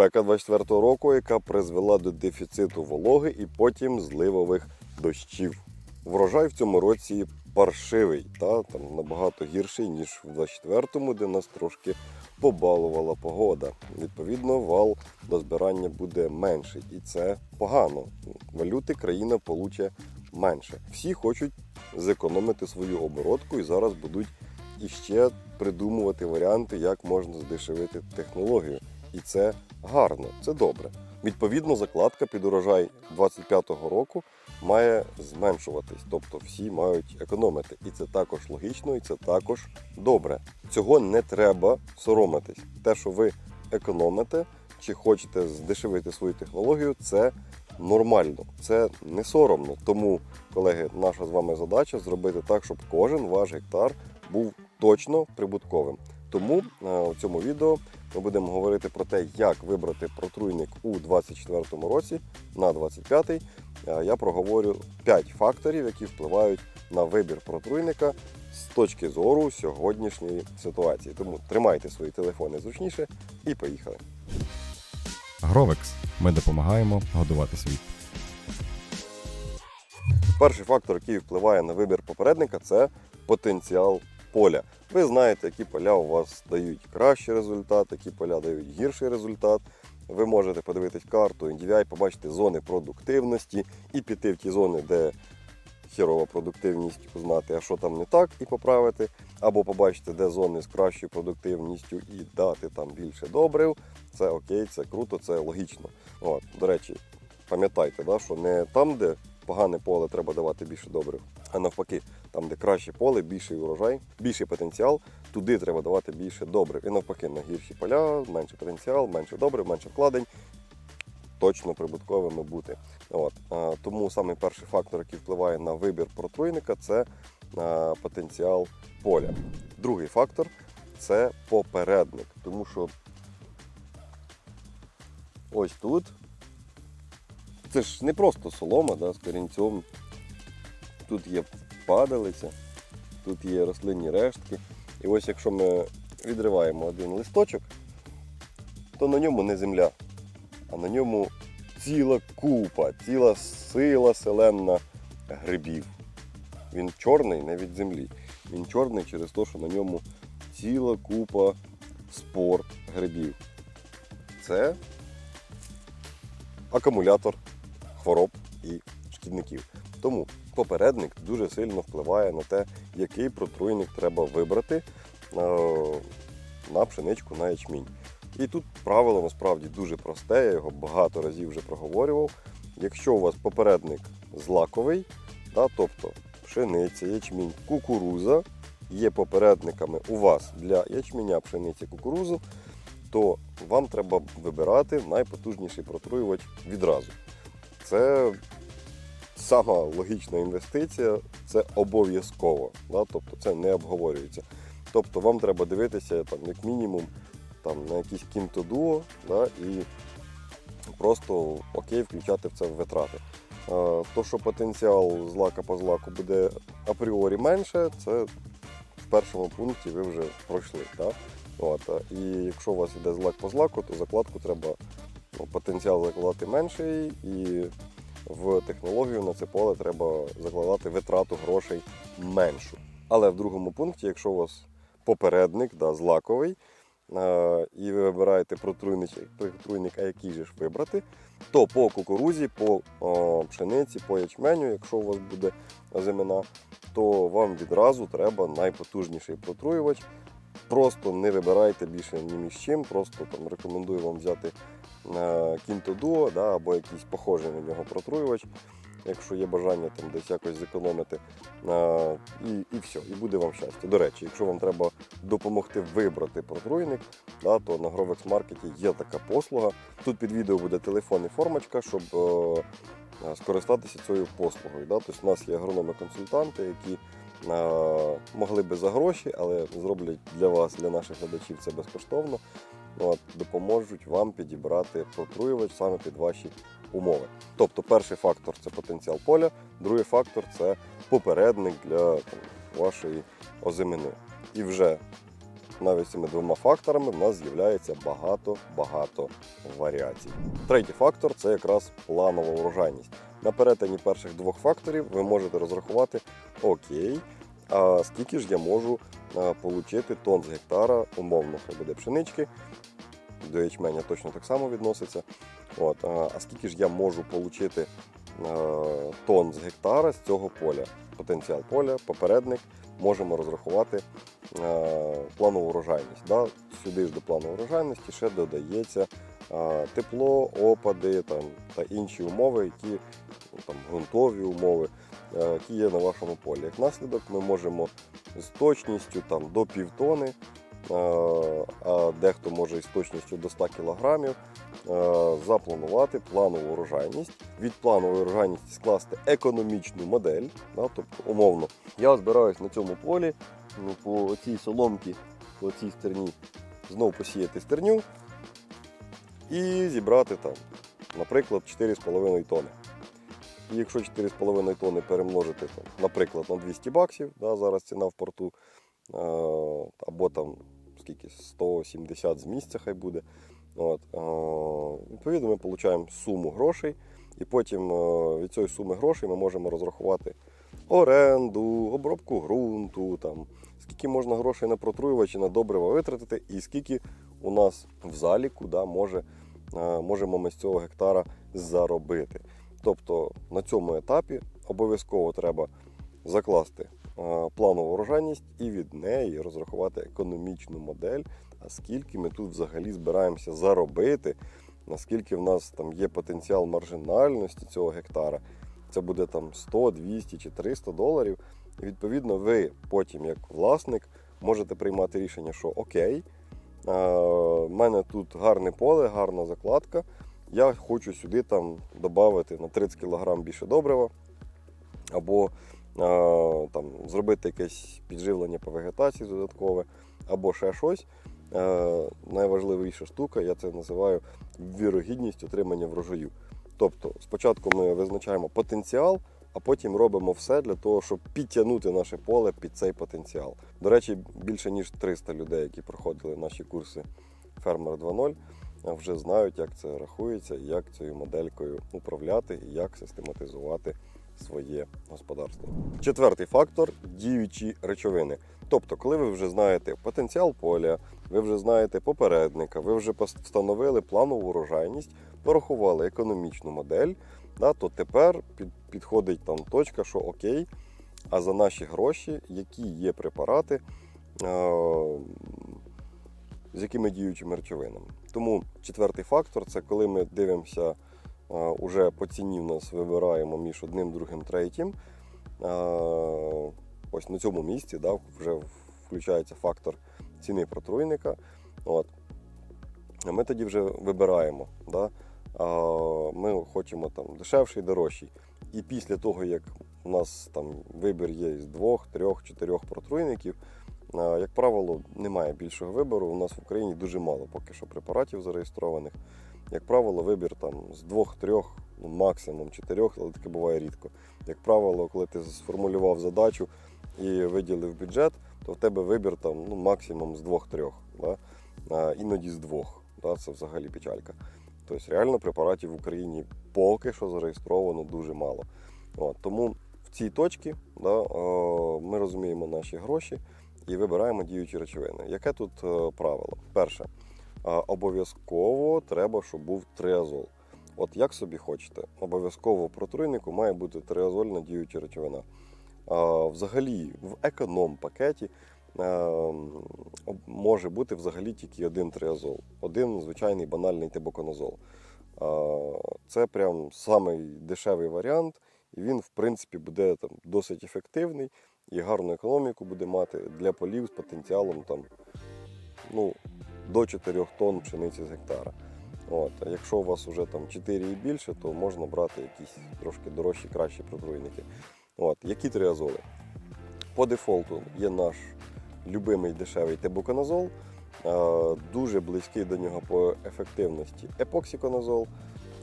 Спека 24-го року, яка призвела до дефіциту вологи і потім зливових дощів. Врожай в цьому році паршивий, та там набагато гірший, ніж в 24-му, де нас трошки побалувала погода. Відповідно, вал до збирання буде менший, і це погано. Валюти країна получе менше. Всі хочуть зекономити свою оборотку і зараз будуть іще придумувати варіанти, як можна здешевити технологію. І це гарно, це добре. Відповідно, закладка під урожай 25-го року має зменшуватись, тобто всі мають економити. І це також логічно, і це також добре. Цього не треба соромитись. Те, що ви економите чи хочете здешевити свою технологію, це нормально, це не соромно. Тому, колеги, наша з вами задача зробити так, щоб кожен ваш гектар був точно прибутковим. Тому е, у цьому відео ми будемо говорити про те, як вибрати протруйник у 2024 році на 25-й. Е, Я проговорю 5 факторів, які впливають на вибір протруйника з точки зору сьогоднішньої ситуації. Тому тримайте свої телефони зручніше і поїхали. Гровекс. Ми допомагаємо годувати світ. Перший фактор, який впливає на вибір попередника, це потенціал поля. Ви знаєте, які поля у вас дають кращий результат, які поля дають гірший результат. Ви можете подивитись карту NDVI, побачити зони продуктивності і піти в ті зони, де хірова продуктивність, узнати, а що там не так, і поправити. Або побачити, де зони з кращою продуктивністю і дати там більше добрив. Це окей, це круто, це логічно. От, до речі, пам'ятайте, да, що не там, де погане поле, треба давати більше добрив, а навпаки, там, де краще поле, більший урожай, більший потенціал, туди треба давати більше добрив. І навпаки, на гірші поля, менше потенціал, менше добрив, менше вкладень. Точно прибутковими бути. От. Тому самий перший фактор, який впливає на вибір протруйника, це потенціал поля. Другий фактор це попередник. Тому що ось тут це ж не просто солома да, з корінцем. Тут є падалиця, тут є рослинні рештки. І ось якщо ми відриваємо один листочок, то на ньому не земля, а на ньому ціла купа, ціла сила селенна грибів. Він чорний не від землі. Він чорний через те, що на ньому ціла купа спор грибів. Це акумулятор хвороб і шкідників. Тому попередник дуже сильно впливає на те, який протруйник треба вибрати е, на пшеничку, на ячмінь. І тут правило насправді дуже просте, я його багато разів вже проговорював. Якщо у вас попередник злаковий, да, тобто пшениця, ячмінь, кукуруза є попередниками у вас для ячменя, пшениці, кукурузу, то вам треба вибирати найпотужніший протруювач відразу. Це сама логічна інвестиція, це обов'язково. Да? Тобто це не обговорюється. Тобто вам треба дивитися там, як мінімум там, на якийсь кінтодуо да? і просто окей включати в це витрати. То, що потенціал злака по злаку буде апріорі менше, це в першому пункті ви вже пройшли. Да? От, і якщо у вас йде злак по злаку, то закладку треба ну, потенціал закладати менший, і в технологію на це поле треба закладати витрату грошей меншу. Але в другому пункті, якщо у вас попередник да, злаковий, е, і ви вибираєте протруйник, а який же ж вибрати, то по кукурузі, по пшениці, по ячменю, якщо у вас буде озимина, то вам відразу треба найпотужніший протруювач. Просто не вибирайте більше ні між чим, просто там рекомендую вам взяти Кінто Duo да, або якийсь похожий на нього протруювач, якщо є бажання там десь якось зекономити. Е, і, і все, і буде вам щастя. До речі, якщо вам треба допомогти вибрати протруйник, да, то на Grovex Market є така послуга. Тут під відео буде телефон і формочка, щоб е, е, скористатися цією послугою. Да. Тобто у нас є агрономи-консультанти, які е, могли би за гроші, але зроблять для вас, для наших глядачів це безкоштовно. От, допоможуть вам підібрати протруювач саме під ваші умови. Тобто перший фактор це потенціал поля, другий фактор це попередник для там, вашої озимини. І вже навіть цими двома факторами в нас з'являється багато-багато варіацій. Третій фактор це якраз планова урожайність. На перетині перших двох факторів ви можете розрахувати окей, а скільки ж я можу получити тонн з гектара, умовно, буде пшенички, до ячменя точно так само відноситься. От, а, скільки ж я можу отримати тонн з гектара з цього поля? Потенціал поля, попередник, можемо розрахувати планову урожайність. Сюди ж до плану урожайності ще додається тепло, опади там, та інші умови, які там, ґрунтові умови, е, які є на вашому полі. Як наслідок, ми можемо з точністю там, до півтони, е, а дехто може із точністю до 100 кілограмів е, запланувати планову урожайність, від планової урожайності скласти економічну модель. Да, тобто, умовно, я збираюсь на цьому полі ну, по цій соломці, по цій стерні, знову посіяти стерню і зібрати там, наприклад, 4,5 тони. І якщо 4,5 тони перемножити, там, наприклад, на 200 баксів, да, зараз ціна в порту, е, або там скільки 170 з місця хай буде. От, е, відповідно, ми отримуємо суму грошей, і потім е, від цієї суми грошей ми можемо розрахувати оренду, обробку ґрунту, там, скільки можна грошей на протруювачі, на добрива витратити, і скільки у нас в заліку да, може, можемо ми з цього гектара заробити. Тобто на цьому етапі обов'язково треба закласти е, планову урожайність і від неї розрахувати економічну модель, а скільки ми тут взагалі збираємося заробити, наскільки в нас там є потенціал маржинальності цього гектара. Це буде там 100, 200 чи 300 доларів. І відповідно, ви потім, як власник, можете приймати рішення, що окей, в мене тут гарне поле, гарна закладка. Я хочу сюди там додати на 30 кг більше добрива, або е, там, зробити якесь підживлення по вегетації додаткове, або ще щось. Е, найважливіша штука, я це називаю вірогідність отримання врожаю. Тобто, спочатку ми визначаємо потенціал, а потім робимо все для того, щоб підтягнути наше поле під цей потенціал. До речі, більше ніж 300 людей, які проходили наші курси Фермер 2.0, вже знають, як це рахується, як цією моделькою управляти і як систематизувати своє господарство. Четвертий фактор діючі речовини. Тобто, коли ви вже знаєте потенціал поля, ви вже знаєте попередника, ви вже встановили планову урожайність, порахували економічну модель, да, то тепер під, підходить там точка, що окей, а за наші гроші, які є препарати, е, з якими діючими речовинами. Тому четвертий фактор це коли ми дивимося е, уже по ціні в нас вибираємо між одним, другим, третім. Е, Ось на цьому місці да, вже включається фактор ціни протруйника. От. Ми тоді вже вибираємо. Да? Ми хочемо там дешевший, дорожчий. І після того, як у нас там вибір є з двох, трьох, чотирьох протруйників, як правило, немає більшого вибору. У нас в Україні дуже мало поки що препаратів зареєстрованих. Як правило, вибір там з двох-трьох, ну, максимум чотирьох, але таке буває рідко. Як правило, коли ти сформулював задачу і виділив бюджет, то в тебе вибір там ну, максимум з двох-трьох, да? іноді з двох. Да? Це взагалі печалька. Тобто реально препаратів в Україні поки що зареєстровано дуже мало. От, тому в цій точці да, е, ми розуміємо наші гроші і вибираємо діючі речовини. Яке тут е, правило? Перше, е, обов'язково треба, щоб був триазол. От як собі хочете, обов'язково в протруйнику має бути триазольна діюча речовина. Взагалі, в економ-пакеті е, об- може бути взагалі тільки один триазол, один звичайний банальний тибоконазол. Це прям самий дешевий варіант, і він, в принципі, буде там досить ефективний і гарну економіку буде мати для полів з потенціалом там, ну, до 4 тонн пшениці з гектара. От. А якщо у вас вже там 4 і більше, то можна брати якісь трошки дорожчі, кращі протруйники. От. Які триазоли? По дефолту є наш любимий дешевий тебуконазол, е, дуже близький до нього по ефективності епоксиконазол.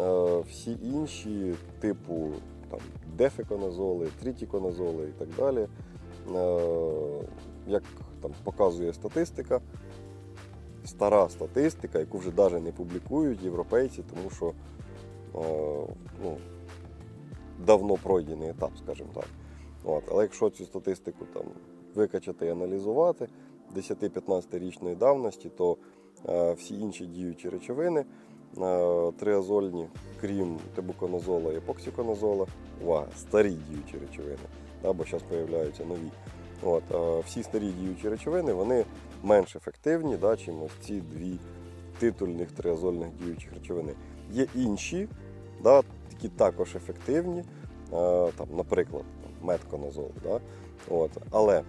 Е, Всі інші, типу там, дефеконазоли, тритіконазоли і так далі, е, як там показує статистика, стара статистика, яку вже навіть не публікують європейці, тому що ну, давно пройдений етап, скажімо так. От. Але якщо цю статистику там, викачати і аналізувати 10-15 річної давності, то е, всі інші діючі речовини е, триазольні, крім тебуконазола і епоксиконазола, увага, старі діючі речовини, да, бо зараз з'являються нові. От, е, всі старі діючі речовини вони менш ефективні, да, чим ось ці дві титульних триазольних діючих речовини. Є інші, да, які також ефективні, там, наприклад, метконазол. Да, от, але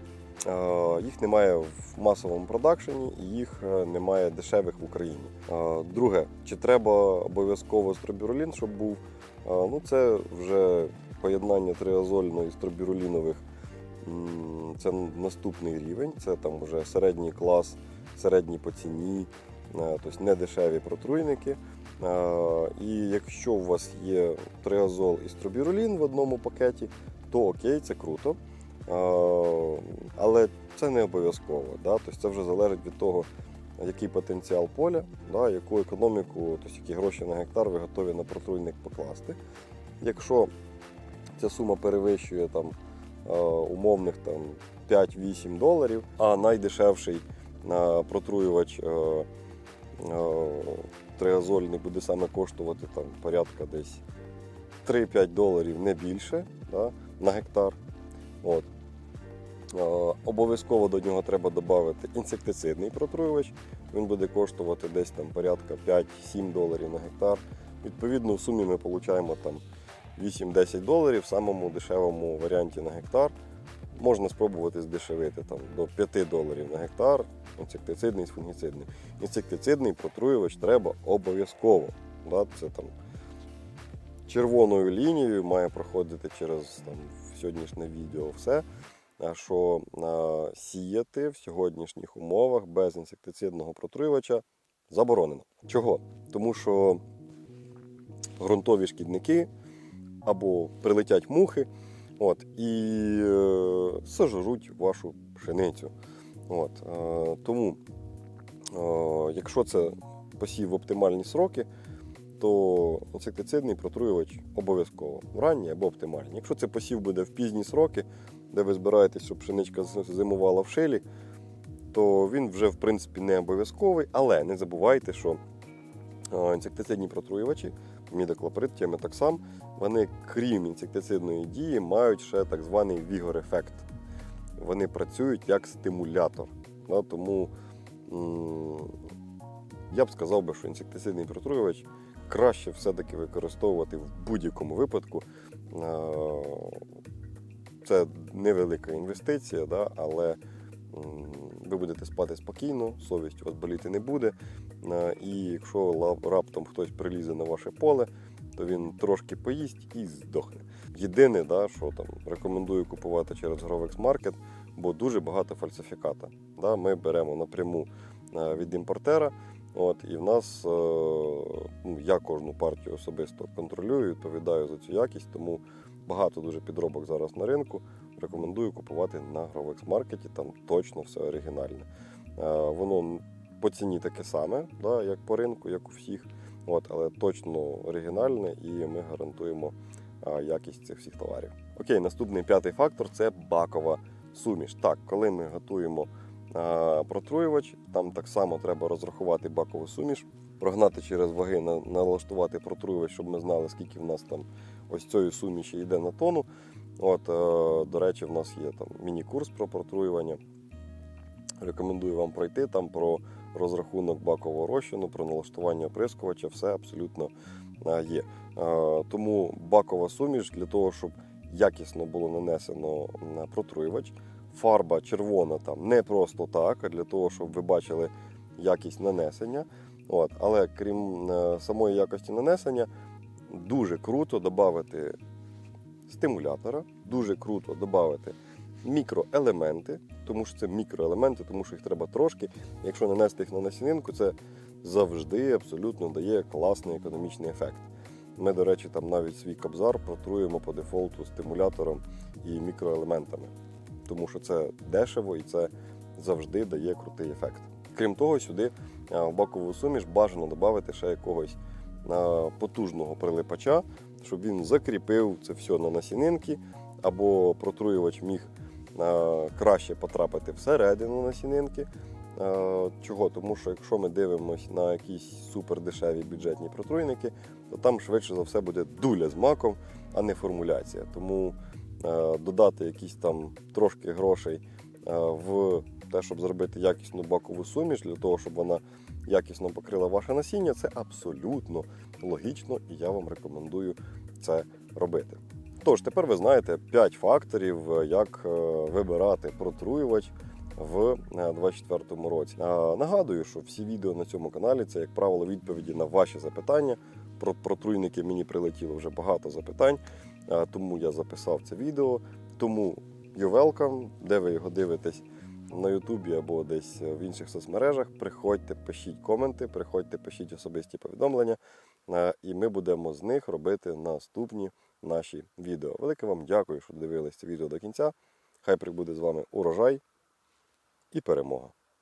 е, їх немає в масовому продакшені і їх е, немає дешевих в Україні. Е, друге, чи треба обов'язково стробіролін, щоб був? Е, ну, це вже поєднання триазольно і стробіролінових М, Це наступний рівень, це там вже середній клас, середній по ціні, е, тобто не дешеві протруйники. Е, І якщо у вас є триазол і стробіролін в одному пакеті, то окей, це круто. Е, Але це не обов'язково. Да? Тобто це вже залежить від того, який потенціал поля, да? яку економіку, тобто які гроші на гектар ви готові на протруйник покласти. Якщо ця сума перевищує там, е, умовних там, 5-8 доларів, а найдешевший е, протруювач триазольний буде саме коштувати там, порядка десь 3-5 доларів, не більше да, на гектар. От. Обов'язково до нього треба додати інсектицидний протруювач. Він буде коштувати десь там порядка 5-7 доларів на гектар. Відповідно, в сумі ми отримуємо там 8-10 доларів в самому дешевому варіанті на гектар. Можна спробувати здешевити там, до 5 доларів на гектар, інсектицидний з фунгіцидним. Інсектицидний протруювач треба обов'язково. Да? Це там червоною лінією має проходити через там, сьогоднішнє відео все. Що а, сіяти в сьогоднішніх умовах без інсектицидного протруювача заборонено. Чого? Тому що ґрунтові шкідники або прилетять мухи от, і е, сожруть вашу пшеницю. От, е, тому, е, якщо це посів в оптимальні сроки, то інсектицидний протруювач обов'язково в ранні або оптимальні. Якщо це посів буде в пізні сроки, де ви збираєтесь, щоб пшеничка зимувала в шилі, то він вже в принципі не обов'язковий, але не забувайте, що е, інсектицидні протруювачі, мідоклоприд, тіметоксам, вони, крім інсектицидної дії, мають ще так званий вігор-ефект. Вони працюють як стимулятор. Тому я б сказав би, що інсектицидний протруювач краще все-таки використовувати в будь-якому випадку. Е, Це невелика інвестиція, да, але ви будете спати спокійно, совість у вас боліти не буде. Е, І якщо раптом хтось прилізе на ваше поле, то він трошки поїсть і здохне. Єдине, да, що там рекомендую купувати через Grovex Market, бо дуже багато фальсифіката. Да, ми беремо напряму е, від імпортера. От, і в нас е, ну, я кожну партію особисто контролюю, відповідаю за цю якість, тому багато дуже підробок зараз на ринку. Рекомендую купувати на Grovex Market, там точно все оригінальне. Е, Воно по ціні таке саме, да, як по ринку, як у всіх. От, але точно оригінальне і ми гарантуємо а, якість цих всіх товарів. Окей, наступний п'ятий фактор це бакова суміш. Так, коли ми готуємо протруювач, там так само треба розрахувати бакову суміш, прогнати через ваги, налаштувати протруювач, щоб ми знали, скільки в нас там ось цієї суміші йде на тону. От, е, до речі, в нас є там міні-курс про протруювання. Рекомендую вам пройти там про розрахунок бакового розчину, про налаштування оприскувача, все абсолютно е, є. Е, Тому бакова суміш для того, щоб якісно було нанесено на протруювач. Фарба червона там не просто так, а для того, щоб ви бачили якість нанесення. От. Але крім е, самої якості нанесення, дуже круто додати стимулятора, дуже круто додати мікроелементи, тому що це мікроелементи, тому що їх треба трошки. Якщо нанести їх на насінинку, це завжди абсолютно дає класний економічний ефект. Ми, до речі, там навіть свій кобзар протруємо по дефолту стимулятором і мікроелементами, тому що це дешево і це завжди дає крутий ефект. Крім того, сюди е, в бакову суміш бажано додати ще якогось е, потужного прилипача, щоб він закріпив це все на насінинки, або протруювач міг е, краще потрапити всередину насінинки. Чого? Тому що якщо ми дивимося на якісь супердешеві бюджетні протруйники, то там швидше за все буде дуля з маком, а не формуляція. Тому додати якісь там трошки грошей е, в те, щоб зробити якісну бакову суміш, для того, щоб вона якісно покрила ваше насіння, це абсолютно логічно і я вам рекомендую це робити. Тож, тепер ви знаєте 5 факторів, е, як е, вибирати протруювач в 2024 році. Е, Нагадую, що всі відео на цьому каналі це, як правило, відповіді на ваші запитання. Про протруйники мені прилетіло вже багато запитань, е, тому я записав це відео. Тому you're welcome, де ви його дивитесь на Ютубі або десь в інших соцмережах. Приходьте, пишіть коменти, приходьте, пишіть особисті повідомлення, е, і ми будемо з них робити наступні наші відео. Велике вам дякую, що дивились це відео до кінця. Хай прибуде з вами урожай і перемога.